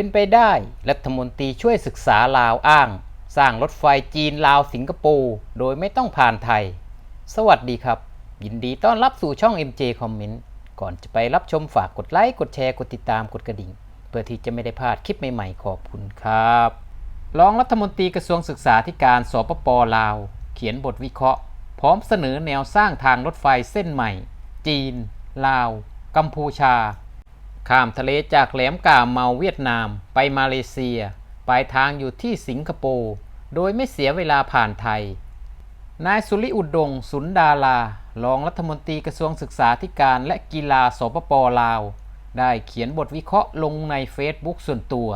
เป็นไปได้รัฐมนตรีช่วยศึกษาลาวอ้าง สร้างรถไฟจีนลาวสิงคโปร์โดยไม่ต้องผ่านไทย สวัสดีครับ ยินดีต้อนรับสู่ช่อง MJ Comment ก่อนจะไปรับชมฝากกดไลค์ กดแชร์ กดติดตาม กดกระดิ่ง เพื่อที่จะไม่ได้พลาดคลิปใหม่ๆ ขอบคุณครับ รองรัฐมนตรีกระทรวงศึกษาธิการ สปปลาว เขียนบทวิเคราะห์ พร้อมเสนอแนวสร้างทางรถไฟเส้นใหม่ จีน ลาว กัมพูชา ข้ามทะเลจากแหลมกาเมาเวียดนามไปมาเลเซีย ปลายทางอยู่ที่สิงคโปร์ โดยไม่เสียเวลาผ่านไทย นายสุริอุดงสุนดาลา รองรัฐมนตรีกระทรวงศึกษาธิการและกีฬาสปปลาว ได้เขียนบทวิเคราะห์ลงในเฟซบุ๊กส่วนตัว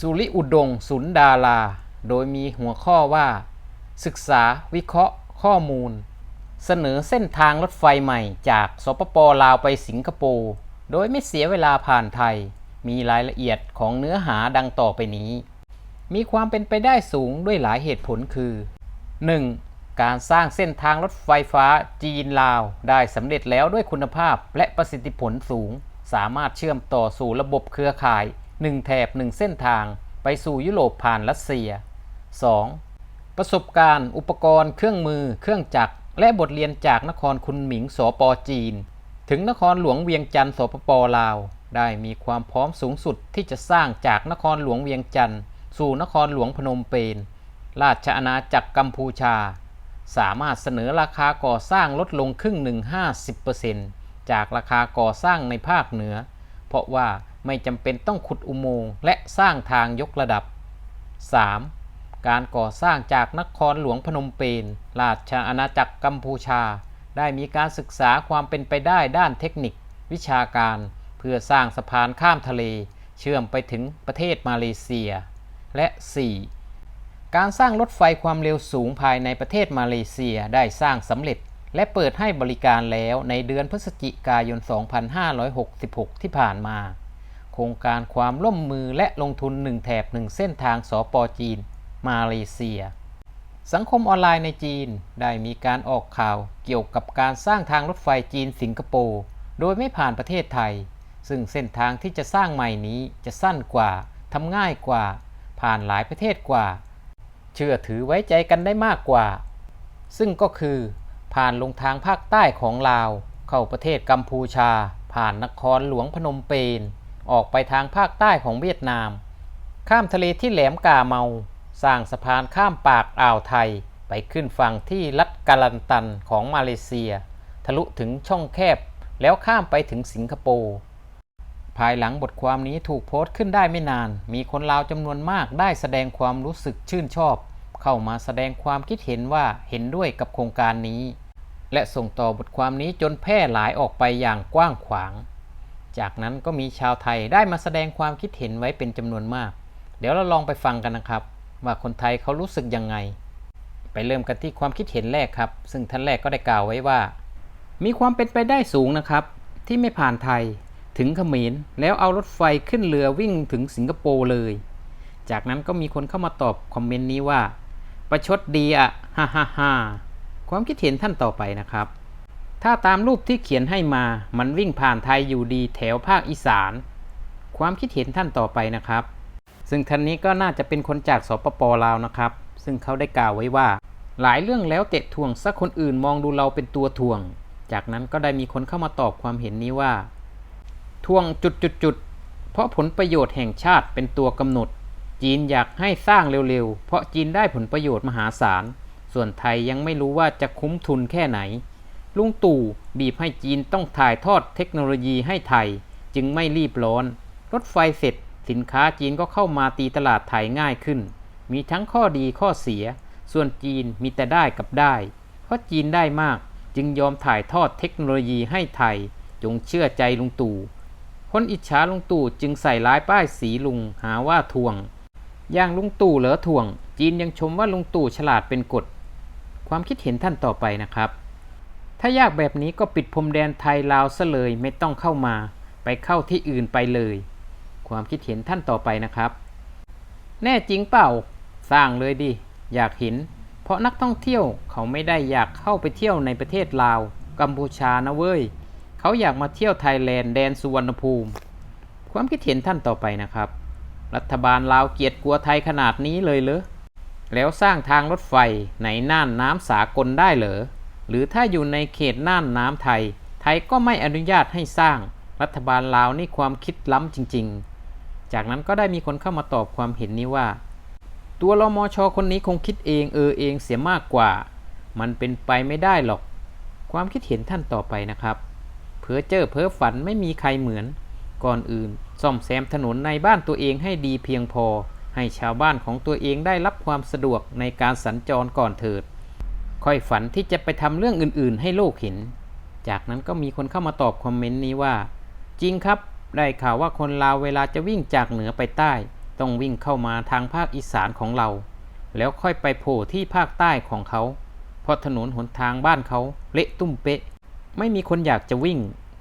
สุริอุดงสุนดาลา โดยมีหัวข้อว่า ศึกษาวิเคราะห์ ข้อมูล เสนอเส้นทางรถไฟใหม่จากสปปลาวไปสิงคโปร์ โดยไม่เสียเวลาผ่านไทย มีรายละเอียดของเนื้อหาดังต่อไปนี้ มีความเป็นไปได้สูงด้วยหลายเหตุผลคือ 1. การสร้างเส้นทางรถไฟฟ้าจีนลาวได้สำเร็จแล้วด้วยคุณภาพและประสิทธิผลสูง สามารถเชื่อมต่อสู่ระบบเครือข่าย 1 แถบ 1 เส้นทาง ไปสู่ยุโรปผ่านรัสเซีย 2. ประสบการณ์ อุปกรณ์ เครื่องมือ เครื่องจักร และบทเรียนจากนครคุนหมิงสปจีน ถึงนครหลวงเวียงจันทร์สปปลาว ได้มีความพร้อมสูงสุดที่จะสร้างจากนครหลวงเวียงจันทร์สู่นครหลวงพนมเปญราชอาณาจักรกัมพูชา สามารถเสนอราคาก่อสร้างลดลงครึ่งหนึ่ง50%จากราคาก่อสร้างในภาคเหนือ เพราะว่าไม่จำเป็นต้องขุดอุโมงค์และสร้างทางยกระดับ 3. การก่อสร้างจากนครหลวงพนมเปญราชอาณาจักรกัมพูชา ได้มีการศึกษาความเป็นไปได้ด้านเทคนิค วิชาการ เพื่อสร้างสะพานข้ามทะเล เชื่อมไปถึงประเทศมาเลเซีย และ 4. การสร้างรถไฟความเร็วสูงภายในประเทศมาเลเซียได้สร้างสำเร็จ และเปิดให้บริการแล้วในเดือนพฤศจิกายน 2566 ที่ผ่านมา โครงการความร่วมมือและลงทุน 1 แถบ 1 เส้นทางสปจีน มาเลเซีย สังคมออนไลน์ในจีนได้มีการออกข่าวเกี่ยวกับการสร้างทางรถไฟจีนสิงคโปร์โดยไม่ผ่านประเทศไทย ซึ่งเส้นทางที่จะสร้างใหม่นี้จะสั้นกว่าทำง่ายกว่า ผ่านหลายประเทศกว่า เชื่อถือไว้ใจกันได้มากกว่า ซึ่งก็คือ ผ่านลงทางภาคใต้ของลาว เข้าประเทศกัมพูชา ผ่านนครหลวงพนมเปญออกไปทางภาคใต้ของเวียดนาม ข้ามทะเลที่แหลมกาเมา สร้างสะพานข้ามปากอ่าวไทยไปขึ้นฝั่งที่รัฐกาลันตันของมาเลเซีย ทะลุถึงช่องแคบแล้วข้ามไปถึงสิงคโปร์ภายหลังบทความนี้ถูกโพสต์ขึ้นได้ไม่นาน มีคนลาวจำนวนมากได้แสดงความรู้สึกชื่นชอบ เข้ามาแสดงความคิดเห็นว่าเห็นด้วยกับโครงการนี้ และส่งต่อบทความนี้จนแพร่หลายออกไปอย่างกว้างขวาง จากนั้นก็มีชาวไทยได้มาแสดงความคิดเห็นไว้เป็นจำนวนมาก เดี๋ยวเราลองไปฟังกันนะครับ ว่าคนไทยเขารู้สึกยังไง ไปเริ่มกันที่ความคิดเห็นแรกครับ ซึ่งท่านแรกก็ได้กล่าวไว้ว่า มีความเป็นไปได้สูงนะครับ ที่ไม่ผ่านไทยถึงเขมรแล้วเอารถไฟขึ้นเรือวิ่งถึงสิงคโปร์เลย จากนั้นก็มีคนเข้ามาตอบคอมเมนต์นี้ว่า ประชดดีอะฮ่าฮ่าฮ่าความคิดเห็นท่านต่อไปนะครับ ถ้าตามรูปที่เขียนให้มา มันวิ่งผ่านไทยอยู่ดีแถวภาคอีสาน ความคิดเห็นท่านต่อไปนะครับ ซึ่งท่านนี้ก็น่าจะเป็นคนจากสปปลาวนะครับ ซึ่งเขาได้กล่าวไว้ว่า หลายเรื่องแล้วเตะทวงสักคนอื่นมองดูเราเป็นตัวทวง จากนั้นก็ได้มีคนเข้ามาตอบความเห็นนี้ว่า ทวงจุดจุดจุดเพราะผลประโยชน์แห่งชาติเป็นตัวกำหนด จีนอยากให้สร้างเร็วๆ เพราะจีนได้ผลประโยชน์มหาศาล ส่วนไทยยังไม่รู้ว่าจะคุ้มทุนแค่ไหน ลุงตู่บีบให้จีนต้องถ่ายทอดเทคโนโลยีให้ไทย จึงไม่รีบร้อน รถไฟเสร็จ สินค้าจีนก็เข้ามาตีตลาดไทยง่ายขึ้น มีทั้งข้อดีข้อเสีย ส่วนจีนมีแต่ได้กับได้ เพราะจีนได้มากจึงยอมถ่ายทอดเทคโนโลยีให้ไทย จงเชื่อใจลุงตู่คนอิจฉาลุงตู่จึงใส่ร้ายป้ายสีลุงหาว่าทวง อย่างลุงตู่เหลือถ่วง จีนยังชมว่าลุงตู่ฉลาดเป็นกฎ ความคิดเห็นท่านต่อไปนะครับ ถ้ายากแบบนี้ก็ปิดพรมแดนไทยลาวซะเลยไม่ต้องเข้ามา ไปเข้าที่อื่นไปเลย ความคิดเห็นท่านต่อไปนะครับ แน่จริงเปล่า สร้างเลยดิ อยากเห็น เพราะนักท่องเที่ยวเขาไม่ได้อยากเข้าไปเที่ยวในประเทศลาว กัมพูชานะเว้ย เขาอยากมาเที่ยวไทยแลนด์แดนสุวรรณภูมิ ความคิดเห็นท่านต่อไปนะครับ รัฐบาลลาวเกียรติกลัวไทยขนาดนี้เลยเหรอ แล้วสร้างทางรถไฟในน่านน้ำสากลได้เหรอ หรือถ้าอยู่ในเขตน่านน้ำไทย ไทยก็ไม่อนุญาตให้สร้างรัฐบาลลาวนี่ความคิดล้ำจริง ๆ จากนั้นก็ได้มีคนเข้ามาตอบความเห็นนี้ว่า ตัวรมชคนนี้คงคิดเองเออเองเสียมากกว่า มันเป็นไปไม่ได้หรอก ความคิดเห็นท่านต่อไปนะครับเพ้อเจ้อเพ้อฝันไม่มีใครเหมือน ก่อนอื่นซ่อมแซมถนนในบ้านตัวเองให้ดีเพียงพอ ให้ชาวบ้านของตัวเองได้รับความสะดวกในการสัญจรก่อนเถิด ค่อยฝันที่จะไปทำเรื่องอื่น ๆ ให้โลกเห็น จากนั้นก็มีคนเข้ามาตอบคอมเมนต์นี้ว่า จริงครับ ได้ข่าวว่าคนลาวเวลาจะวิ่งจากเหนือไปใต้ ต้องวิ่งเข้ามาทางภาคอีสานของเรา แล้วค่อยไปโผล่ที่ภาคใต้ของเขา เพราะถนนหนทางบ้านเขาเละตุ้มเป๊ะ ไม่มีคนอยากจะวิ่ง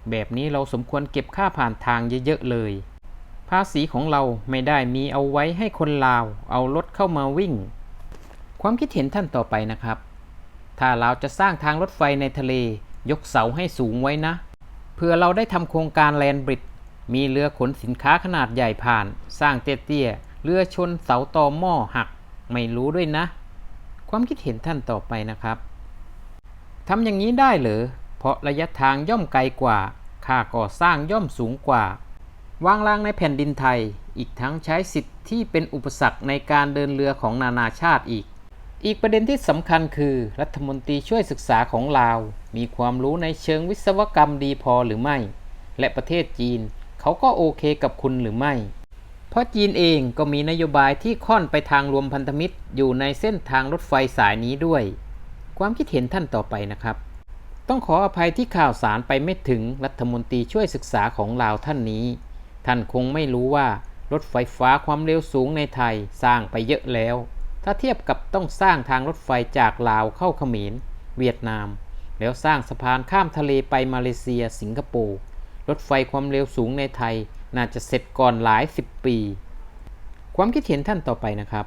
แบบนี้เราสมควรเก็บค่าผ่านทางเยอะๆเลย ภาษีของเราไม่ได้มีเอาไว้ให้คนลาว เอารถเข้ามาวิ่ง ความคิดเห็นท่านต่อไปนะครับ ถ้าเราจะสร้างทางรถไฟในทะเลยกเสาให้สูงไว้นะเพื่อเราได้ทำโครงการแลนบริดจ์ มีเรือขนสินค้าขนาดใหญ่ผ่าน สร้างเตี้ยๆเรือชนเสาตอหม้อหัก ไม่รู้ด้วยนะ ความคิดเห็นท่านต่อไปนะครับทำอย่างนี้ได้เหรอ เพราะระยะทางย่อมไกลกว่า ค่าก่อสร้างย่อมสูงกว่า วางรางในแผ่นดินไทย อีกทั้งใช้สิทธิ์ที่เป็นอุปสรรคในการเดินเรือของนานาชาติอีก อีกประเด็นที่สำคัญคือ รัฐมนตรีช่วยศึกษาของลาว มีความรู้ในเชิงวิศวกรรมดีพอหรือไม่ และประเทศจีน เขาก็โอเคกับคุณหรือไม่ เพราะจีนเองก็มีนโยบายที่ค่อนไปทางรวมพันธมิตร อยู่ในเส้นทางรถไฟสายนี้ด้วย ความคิดเห็นท่านต่อไปนะครับ ต้องขออภัยที่ข่าวสารไปไม่ถึงรัฐมนตรีช่วยศึกษาของลาวท่านนี้ ท่านคงไม่รู้ว่ารถไฟฟ้าความเร็วสูงในไทยสร้างไปเยอะแล้ว ถ้าเทียบกับต้องสร้างทางรถไฟจากลาวเข้าเขมร เวียดนาม แล้วสร้างสะพานข้ามทะเลไปมาเลเซีย สิงคโปร์ รถไฟความเร็วสูงในไทย น่าจะเสร็จก่อนหลายสิบปี ความคิดเห็นท่านต่อไปนะครับ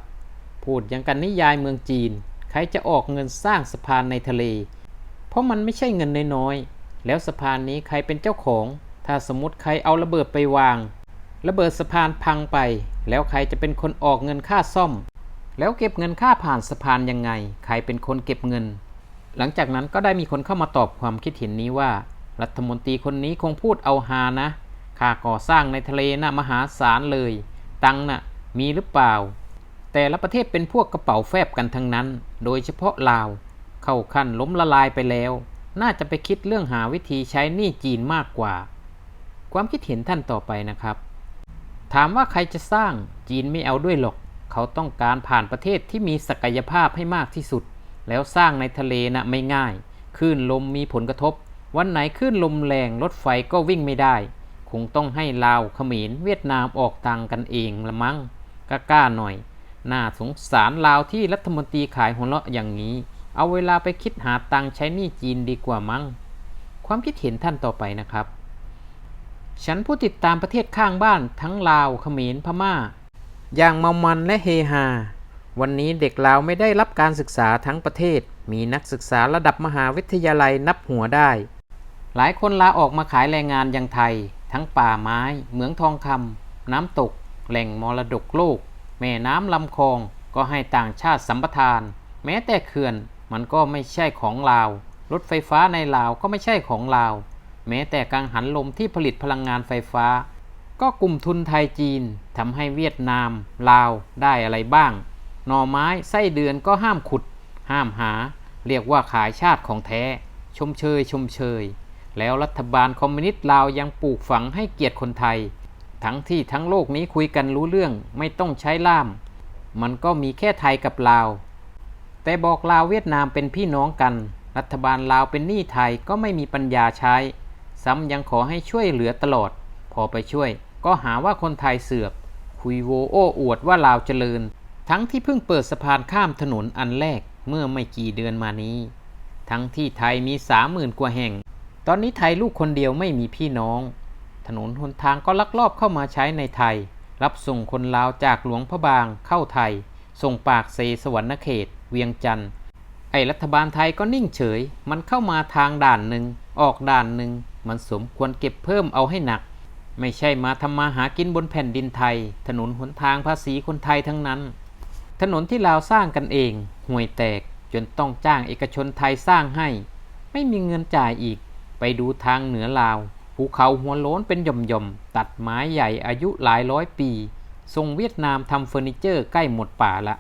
พูดยังกันนิยายเมืองจีน ใครจะออกเงินสร้างสะพานในทะเล เพราะมันไม่ใช่เงินน้อยๆ แล้วสะพานนี้ใครเป็นเจ้าของ ถ้าสมมติใครเอาระเบิดไปวาง ระเบิดสะพานพังไป แล้วใครจะเป็นคนออกเงินค่าซ่อม แล้วเก็บเงินค่าผ่านสะพานยังไง ใครเป็นคนเก็บเงิน หลังจากนั้นก็ได้มีคนเข้ามาตอบความคิดเห็นนี้ว่า รัฐมนตรีคนนี้คงพูดเอาฮานะค่าก่อสร้างในทะเลน่ะมหาศาลเลย ตังค์น่ะมีหรือเปล่า แต่ละประเทศเป็นพวกกระเป๋าแฟบกันทั้งนั้น โดยเฉพาะลาว เข้าขั้นล้มละลายไปแล้ว น่าจะไปคิดเรื่องหาวิธีใช้หนี้จีนมากกว่า ความคิดเห็นท่านต่อไปนะครับ ถามว่าใครจะสร้างจีนไม่เอาด้วยหรอก เขาต้องการผ่านประเทศที่มีศักยภาพให้มากที่สุด แล้วสร้างในทะเลนะ่ะไม่ง่ายคลื่นลมมีผลกระทบ วันไหนคลื่นลมแรงรถไฟก็วิ่งไม่ได้ คงต้องให้ลาวเขมรเวียดนามออกตังกันเองละมั้งกล้าๆหน่อย น่าสงสารลาวที่รัฐมนตรีขายหัวเราะอย่างนี้ เอาเวลาไปคิดหาตังใช้หนี้จีนดีกว่ามั้ง ความคิดเห็นท่านต่อไปนะครับ ฉันผู้ติดตามประเทศข้างบ้านทั้งลาวเขมรพม่า อย่างเมามันและเฮฮาวันนี้เด็กลาวไม่ได้รับการศึกษาทั้งประเทศ มีนักศึกษาระดับมหาวิทยาลัยนับหัวได้ หลายคนลาออกมาขายแรงงานยังไทย ทั้งป่าไม้ เหมืองทองคำน้ำตก แหล่งมรดกโลก แม่น้ำลำคลอง ก็ให้ต่างชาติสัมปทาน แม้แต่เขื่อนมันก็ไม่ใช่ของลาว รถไฟฟ้าในลาวก็ไม่ใช่ของลาว แม้แต่กังหันลมที่ผลิตพลังงานไฟฟ้า ก็กลุ่มทุนไทยจีนทำให้เวียดนาม ลาวได้อะไรบ้าง หน่อไม้ไส้เดือนก็ห้ามขุด ห้ามหา เรียกว่าขายชาติของแท้ ชมเชยชมเชย แล้วรัฐบาลคอมมิวนิสต์ลาวยังปลูกฝังให้เกียรติคนไทย ทั้งที่ทั้งโลกนี้คุยกันรู้เรื่องไม่ต้องใช้ล่าม มันก็มีแค่ไทยกับลาว แต่บอกลาวเวียดนามเป็นพี่น้องกัน รัฐบาลลาวเป็นหนี้ไทยก็ไม่มีปัญญาใช้ ซ้ำยังขอให้ช่วยเหลือตลอด พอไปช่วย ก็หาว่าคนไทยเสือก คุยโวโอ้อวดว่าลาวเจริญ ทั้งที่เพิ่งเปิดสะพานข้ามถนนอันแรกเมื่อไม่กี่เดือนมานี้ ทั้งที่ไทยมีสามหมื่นกว่าแห่ง ตอนนี้ไทยลูกคนเดียวไม่มีพี่น้อง ถนนหนทางก็ลักลอบเข้ามาใช้ในไทย รับส่งคนลาวจากหลวงพระบางเข้าไทย ส่งปากเซสวรรณเขต เวียงจันทร์ไอรัฐบาลไทยก็นิ่งเฉย มันเข้ามาทางด่านหนึ่ง ออกด่านหนึ่ง มันสมควรเก็บเพิ่มเอาให้หนัก ไม่ใช่มาทำมาหากินบนแผ่นดินไทย ถนนหนทางภาษีคนไทยทั้งนั้น ถนนที่ลาวสร้างกันเองห่วยแตกจนต้องจ้างเอกชนไทยสร้างให้ ไม่มีเงินจ่ายอีก ไปดูทางเหนือลาว ภูเขาหัวโล้นเป็นหย่อมๆ ตัดไม้ใหญ่อายุหลายร้อยปีส่งเวียดนามทำเฟอร์นิเจอร์ใกล้หมดป่าละ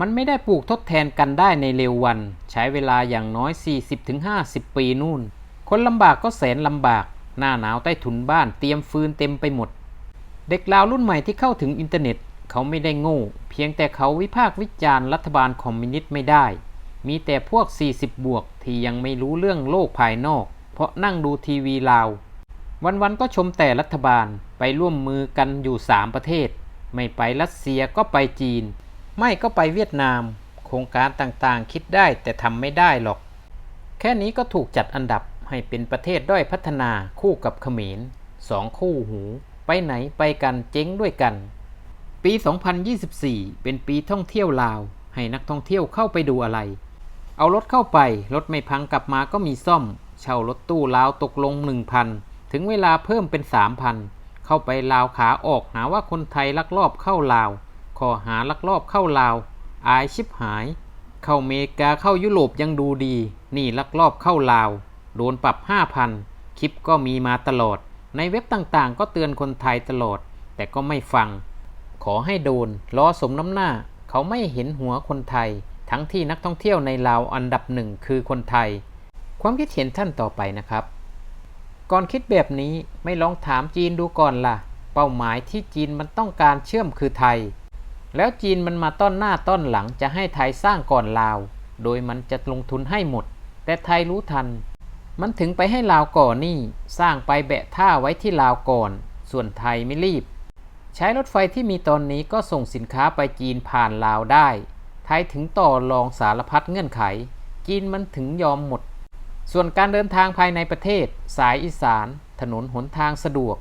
มันไม่ได้ปลูกทดแทนกันได้ในเร็ววัน ใช้เวลาอย่างน้อย 40-50 ปีนู่น คนลำบากก็แสนลำบาก หน้าหนาวใต้ถุนบ้านเตรียมฟืนเต็มไปหมด เด็กลาวรุ่นใหม่ที่เข้าถึงอินเทอร์เน็ต เขาไม่ได้โง่ เพียงแต่เขาวิพากษ์วิจารณ์รัฐบาลคอมมิวนิสต์ไม่ได้ มีแต่พวก 40 บวกที่ยังไม่รู้เรื่องโลกภายนอก เพราะนั่งดูทีวีลาว วันๆก็ชมแต่รัฐบาลไปร่วมมือกันอยู่ 3 ประเทศ ไม่ไปรัสเซียก็ไปจีน ไม่ก็ไปเวียดนาม โครงการต่างๆคิดได้แต่ทำไม่ได้หรอก แค่นี้ก็ถูกจัดอันดับให้เป็นประเทศด้อยพัฒนาคู่กับเขมรสองคู่หู ไปไหนไปกันเจ๊งด้วยกัน ปี 2024 เป็นปีท่องเที่ยวลาว ให้นักท่องเที่ยวเข้าไปดูอะไร เอารถเข้าไป รถไม่พังกลับมาก็มีซ่อม เช่ารถตู้ลาวตกลง 1,000 ถึงเวลาเพิ่มเป็น 3,000 เข้าไปลาวขาออกหาว่าคนไทยลักลอบเข้าลาวข้อหาลักลอบเข้าลาว อายชิบหาย เข้าเมกาเข้ายุโรปยังดูดี นี่ลักลอบเข้าลาว โดนปรับ 5,000 คลิปก็มีมาตลอด ในเว็บต่างๆ ก็เตือนคนไทยตลอด แต่ก็ไม่ฟัง ขอให้โดนล้อสมน้ำหน้า เขาไม่เห็นหัวคนไทย ทั้งที่นักท่องเที่ยวในลาวอันดับหนึ่งคือคนไทย ความคิดเห็นท่านต่อไปนะครับ ก่อนคิดแบบนี้ไม่ลองถามจีนดูก่อนล่ะ เป้าหมายที่จีนมันต้องการเชื่อมคือไทย แล้วจีนมันมาต้อนหน้าต้อนหลังจะให้ไทยสร้างก่อนลาว โดยมันจะลงทุนให้หมด แต่ไทยรู้ทัน มันถึงไปให้ลาวก่อนนี่สร้างไปแบะท่าไว้ที่ลาวก่อน ส่วนไทยไม่รีบ ใช้รถไฟที่มีตอนนี้ก็ส่งสินค้าไปจีนผ่านลาวได้ ไทยถึงต่อรองสารพัดเงื่อนไข จีนมันถึงยอมหมด ส่วนการเดินทางภายในประเทศ สายอีสาน ถนนหนทางสะดวก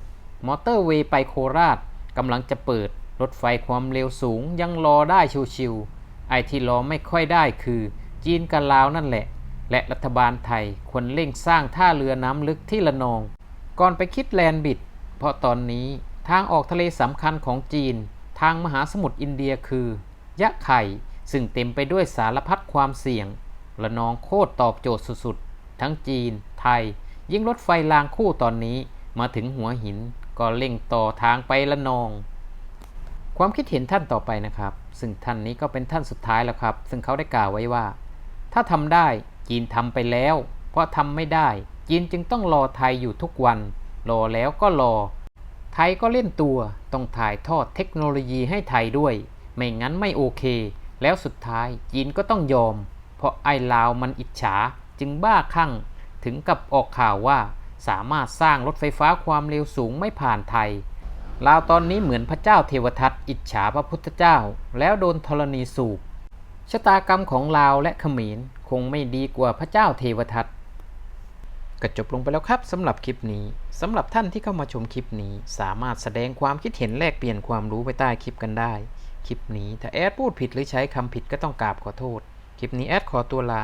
มอเตอร์เวย์ไปโคราชกำลังจะเปิด รถไฟความเร็วสูงยังรอได้ชิวๆไอที่รอไม่ค่อยได้คือ จีนกับลาวนั่นแหละ และรัฐบาลไทยควรเร่งสร้างท่าเรือน้ำลึกที่ละนอง ก่อนไปคิดแลนบิด เพราะตอนนี้ทางออกทะเลสำคัญของจีน ทางมหาสมุทรอินเดียคือยะไข่ซึ่งเต็มไปด้วยสารพัดความเสี่ยงละนองโคตรตอบโจทย์สุด ทั้งจีน ไทย ยิ่งรถไฟรางคู่ตอนนี้มาถึงหัวหินก็เร่งต่อทางไปละนอง ความคิดเห็นท่านต่อไปนะครับ ซึ่งท่านนี้ก็เป็นท่านสุดท้ายแล้วครับ ซึ่งเขาได้กล่าวไว้ว่า ถ้าทำได้จีนทำไปแล้ว เพราะทำไม่ได้ จีนจึงต้องรอไทยอยู่ทุกวัน รอแล้วก็รอ ไทยก็เล่นตัว ต้องถ่ายทอดเทคโนโลยีให้ไทยด้วย ไม่งั้นไม่โอเค แล้วสุดท้ายจีนก็ต้องยอม เพราะไอ้ลาวมันอิจฉา จึงบ้าคลั่งถึงกับออกข่าวว่าสามารถสร้างรถไฟฟ้าความเร็วสูงไม่ผ่านไทยลาวตอนนี้เหมือนพระเจ้าเทวทัตอิจฉาพระพุทธเจ้า แล้วโดนธรณีสูบชะตากรรมของลาวและเขมรคงไม่ดีกว่าพระเจ้าเทวทัตก็จบลงไปแล้วครับสำหรับคลิปนี้สำหรับท่านที่เข้ามาชมคลิปนี้ สามารถแสดงความคิดเห็นแลกเปลี่ยนความรู้ไปใต้คลิปกันได้ คลิปนี้ถ้าแอดพูดผิดหรือใช้คำผิดก็ต้องกราบขอโทษ คลิปนี้แอดขอตัวลา